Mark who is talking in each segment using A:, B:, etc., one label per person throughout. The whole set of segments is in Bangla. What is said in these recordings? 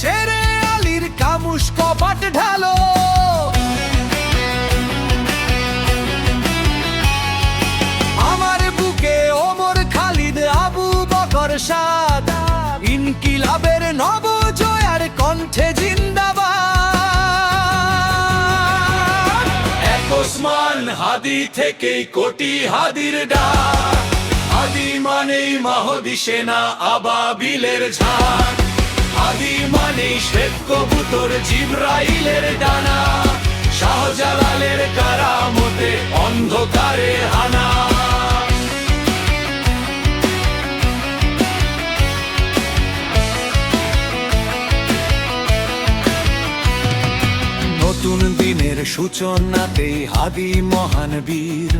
A: সেরে আলীর কামুস কপাট ঢালো। আমার বুকে ওমর খালিদ আবু বকর সাদ। ইনকিলাবের নব জয়ার কণ্ঠে জিন্দাবাদ।
B: এক ওসমান হাদি থেকেই কোটি হাদির ডাক। হাদি মানেই মাহদি সেনা আবাবিলের ঝাঁক। হাদি মানেই শ্বেত কবুতর জিব্রাইলের ডানা। শাহজালালের কারামতে অন্ধকারে হানা।
A: নতুন দিনের সূচনাতে হাদি মহান বীর।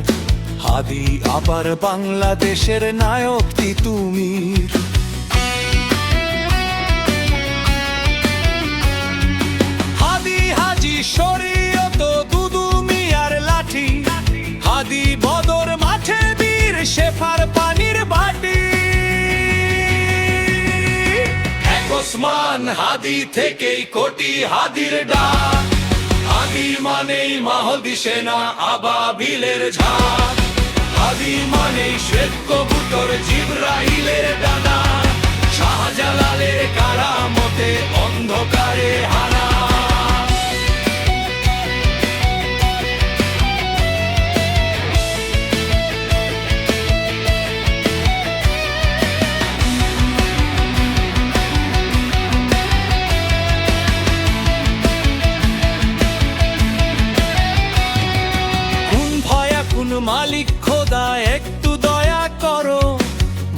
A: হাদি আবার বাংলাদেশের নায়ক তিতুমির।
B: ওসমান হাদি থেকেই কোটি হাদির ডাক হাদি মানেই মাহদি সেনা আবাবিলের ঝাঁক হাদি মানেই শ্বেত কবুতর, জিব্রাইলের ডানা
A: মালিক খোদা, একটু দয়া করো।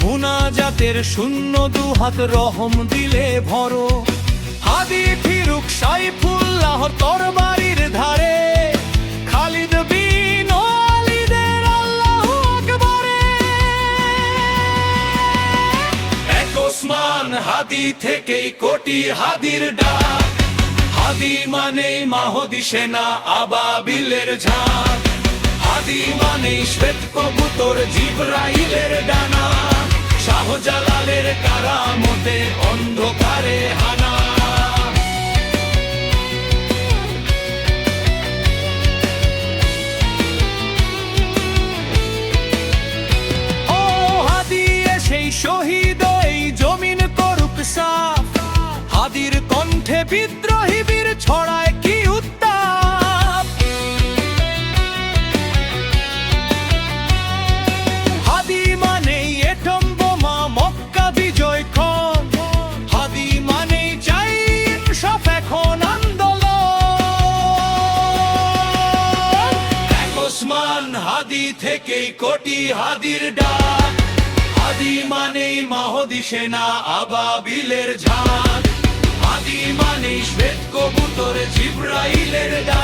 A: মুনাজাতের শূন্য দু হাত রহম দিলে ভরো। হাদি ফিরুক সাইফুল্লাহ তরবারির ধারে। খালিদ বিন ওয়ালিদের আল্লাহু আকবারে।
B: এক ওসমান হাদি থেকেই কোটি হাদির ডাক। হাদি মানে মাহদি সেনা আবাবিলের ঝাঁক। হাদি মানে শ্বেত কবুতর জিব্রাইলের ডানা, শাহজালালের কারামতে অন্ধকারে হানা।
A: ও হাদিয়ে সেই শহীদ, এই জমিন করুক সাফ। হাদির কণ্ঠে বিদ্রোহী হাদি
B: থেকেই কোটি হাদির ডাক। আদি মানেই মাহদি সেনা আবাবিলের ঝাঁক। আদি মানেই শ্বেত কবুতর, জিব্রাইলের ডানা